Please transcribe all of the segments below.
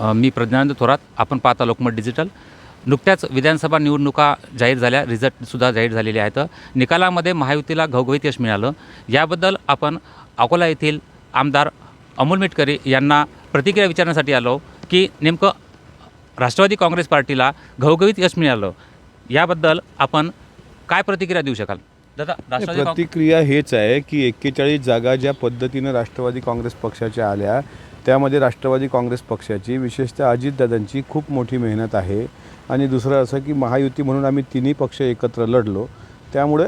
मी प्रज्ञानंद थोरात. आपण पाहता लोकमत डिजिटल. नुकत्याच विधानसभा निवडणुका जाहीर झाल्या. रिझल्टसुद्धा जाहीर झालेले आहेत. निकालामध्ये महायुतीला घवघवीत यश मिळालं. याबद्दल आपण अकोला येथील आमदार अमोल मिटकरी यांना प्रतिक्रिया विचारण्यासाठी आलो की नेमकं राष्ट्रवादी काँग्रेस पार्टीला घवघवीत यश मिळालं. याबद्दल आपण काय प्रतिक्रिया देऊ शकाल? दादा प्रतिक्रिया हेच आहे की एक्केचाळीस जागा ज्या पद्धतीनं राष्ट्रवादी काँग्रेस पक्षाच्या आल्या त्यामध्ये राष्ट्रवादी काँग्रेस पक्षाची विशेषतः अजितदादांची खूप मोठी मेहनत आहे. आणि दुसरं असं की महायुती म्हणून आम्ही तिन्ही पक्ष एकत्र लढलो. त्यामुळे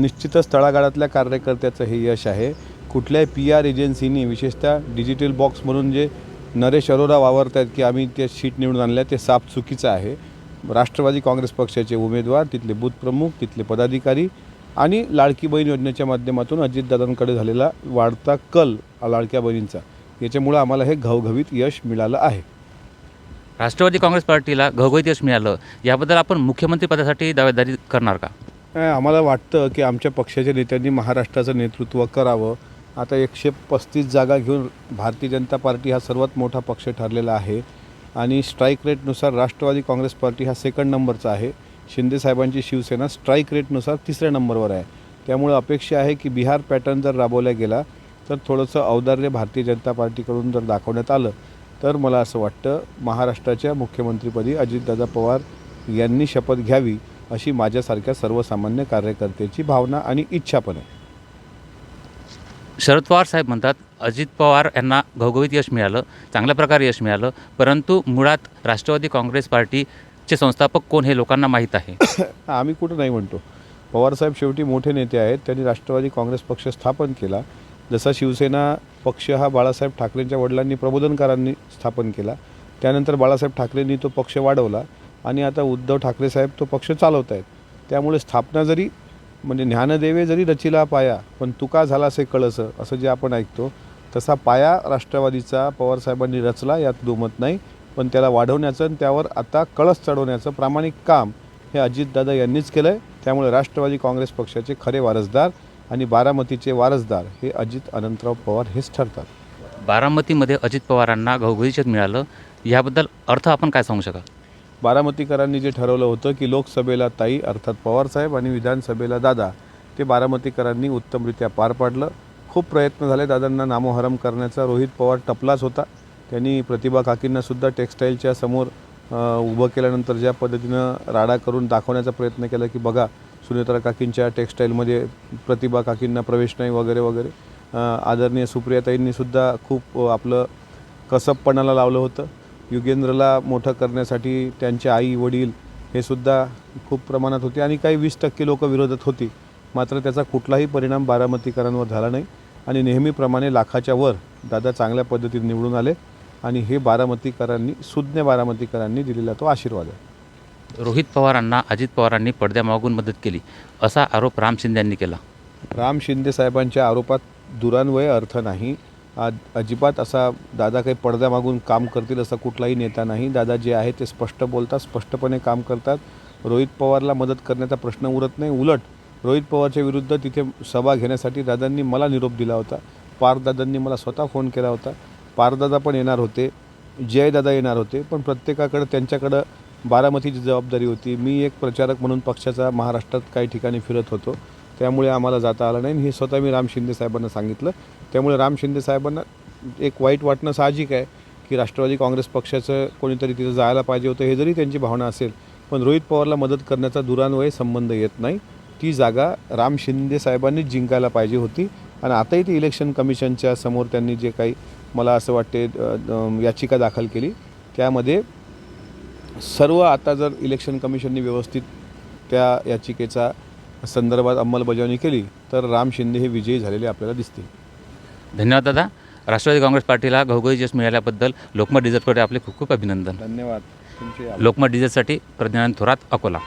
निश्चितच तळागाळातल्या कार्यकर्त्याचं हे यश आहे. कुठल्याही पी आर एजन्सीनी विशेषतः डिजिटल बॉक्स म्हणून जे नरेश अरोरा वावरत आहेत की आम्ही त्या शीट निवडून आणल्या ते साफ चुकीचं आहे. राष्ट्रवादी काँग्रेस पक्षाचे उमेदवार तिथले बूथ प्रमुख तिथले पदाधिकारी आणि लाडकी बहीण योजनेच्या माध्यमातून अजितदादांकडे झालेला वाढता कल लाडक्या बहिणींचा. याच्यामुळं आम्हाला हे घवघवीत यश मिळालं आहे. राष्ट्रवादी काँग्रेस पार्टीला घवघवीत यश मिळालं. याबद्दल आपण मुख्यमंत्रीपदासाठी दावेदारी करणार का? आम्हाला वाटतं की आमच्या पक्षाच्या नेत्यांनी महाराष्ट्राचं नेतृत्व करावं. आता एकशे पस्तीस जागा घेऊन भारतीय जनता पार्टी हा सर्वात मोठा पक्ष ठरलेला आहे. आणि स्ट्राईक रेटनुसार राष्ट्रवादी काँग्रेस पार्टी हा सेकंड नंबरचा आहे. शिंदेसाहेबांची शिवसेना स्ट्राईक रेटनुसार तिसऱ्या नंबरवर आहे. त्यामुळं अपेक्षा आहे की बिहार पॅटर्न जर राबवला गेला तर थोडंसं औदार्य भारतीय जनता पार्टीकडून जर दाखवण्यात आलं तर मला असं वाटतं महाराष्ट्राच्या मुख्यमंत्रीपदी अजितदादा पवार यांनी शपथ घ्यावी अशी माझ्यासारख्या सर्वसामान्य कार्यकर्त्याची भावना आणि इच्छा पण आहे. शरद पवार साहेब म्हणतात अजित पवार यांना घवघवीत यश मिळालं चांगल्या प्रकारे यश मिळालं परंतु मुळात राष्ट्रवादी काँग्रेस पार्टीचे संस्थापक कोण हे लोकांना माहीत आहे? आम्ही कुठं नाही म्हणतो. पवारसाहेब शेवटी मोठे नेते आहेत त्यांनी राष्ट्रवादी काँग्रेस पक्ष स्थापन केला. जसा शिवसेना पक्ष हा बाळासाहेब ठाकरेंच्या वडिलांनी प्रबोधनकारांनी स्थापन केला त्यानंतर बाळासाहेब ठाकरेंनी तो पक्ष वाढवला आणि आता उद्धव ठाकरे साहेब तो पक्ष चालवत आहेत त्यामुळे स्थापना जरी म्हणजे ज्ञानदेवे जरी रचिला पाया पण तुका झाला असे कळस असं जे आपण ऐकतो तसा पाया राष्ट्रवादीचा पवारसाहेबांनी रचला यात दुमत नाही. पण त्याला वाढवण्याचं आणि त्यावर आता कळस चढवण्याचं प्रामाणिक काम हे अजितदादा यांनीच केलं आहे त्यामुळे राष्ट्रवादी काँग्रेस पक्षाचे खरे वारसदार आणि बारामतीचे वारसदार हे अजित अनंतराव पवार हेच ठरतात. बारामतीमध्ये अजित पवारांना घवघवीत मिळालं. याबद्दल अर्थ आपण काय सांगू शकाल? बारामतीकरांनी जे ठरवलं होतं की लोकसभेला ताई अर्थात पवारसाहेब आणि विधानसभेला दादा ते बारामतीकरांनी उत्तमरित्या पार पाडलं. खूप प्रयत्न झाले दादांना नामोहरम करण्याचा. रोहित पवार टपलाच होता. त्यांनी प्रतिभा काकींनासुद्धा टेक्स्टाईलच्या समोर उभं केल्यानंतर ज्या पद्धतीनं राडा करून दाखवण्याचा प्रयत्न केला की बघा सुनेत्रा काकींच्या टेक्स्टाईलमध्ये प्रतिभा काकींना प्रवेश नाही वगैरे वगैरे. आदरणीय सुप्रियाताईंनीसुद्धा खूप आपलं कसबपणाला लावलं होतं. युगेंद्रला मोठं करण्यासाठी त्यांचे आई वडील हे सुद्धा खूप प्रमाणात होते आणि काही वीस टक्के लोक विरोधात होती. मात्र त्याचा कुठलाही परिणाम बारामतीकरांवर झाला नाही आणि नेहमीप्रमाणे लाखाच्या वर दादा चांगल्या पद्धतीने निवडून आले आणि हे बारामतीकरांनी सुज्ञ बारामतीकरांनी दिलेला तो आशीर्वाद आहे. रोहित पवारांना अजित पवारांनी पडद्यामागून मदत केली. असा आरोप राम शिंदे यांनी केला. राम शिंदे साहेबांच्या आरोपात दुरान्वय अर्थ नाही. आज अजिबात असा दादा काही पडद्यामागून काम करतील असा कुठलाही नेता नाही. दादा जे आहे ते स्पष्ट बोलतात स्पष्टपणे काम करतात. रोहित पवारला मदत करण्याचा प्रश्न उरत नाही. उलट रोहित पवारच्या विरुद्ध तिथे सभा घेण्यासाठी दादांनी मला निरोप दिला होता. पारदादांनी मला स्वतः फोन केला होता. पारदादा पण येणार होते. जयदादा येणार होते. पण प्रत्येकाकडं त्यांच्याकडं बारामतीची जबाबदारी होती. मी एक प्रचारक म्हणून पक्षाचा महाराष्ट्रात काही ठिकाणी फिरत होतो. त्यामुळे आम्हाला जाता आलं नाही. आणि हे स्वतः मी राम शिंदे साहेबांना सांगितलं. त्यामुळे राम शिंदे साहेबांना एक वाईट वाटणं साहजिक आहे की राष्ट्रवादी काँग्रेस पक्षाचं कोणीतरी तिथं जायला पाहिजे होतं हे जरी त्यांची भावना असेल पण रोहित पवारला मदत करण्याचा दुरान्वय संबंध येत नाही. ती जागा राम शिंदे साहेबांनीच जिंकायला पाहिजे होती. आणि आताही ती इलेक्शन कमिशनच्या समोर त्यांनी जे काही मला असं वाटते याचिका दाखल केली त्यामध्ये सर्व आता जर इलेक्शन कमिशननी व्यवस्थित त्या याचिकेचा संदर्भात अंमलबजावणी केली तर राम शिंदे हे विजयी झालेले आपल्याला दिसतील. धन्यवाद दादा. राष्ट्रवादी काँग्रेस पार्टीला घवघवीत यश मिळाल्याबद्दल लोकमत डिजिटकडे आपले खूप खूप अभिनंदन. धन्यवाद. लोकमत डिजिटसाठी प्रज्ञानंद थोरात अकोला.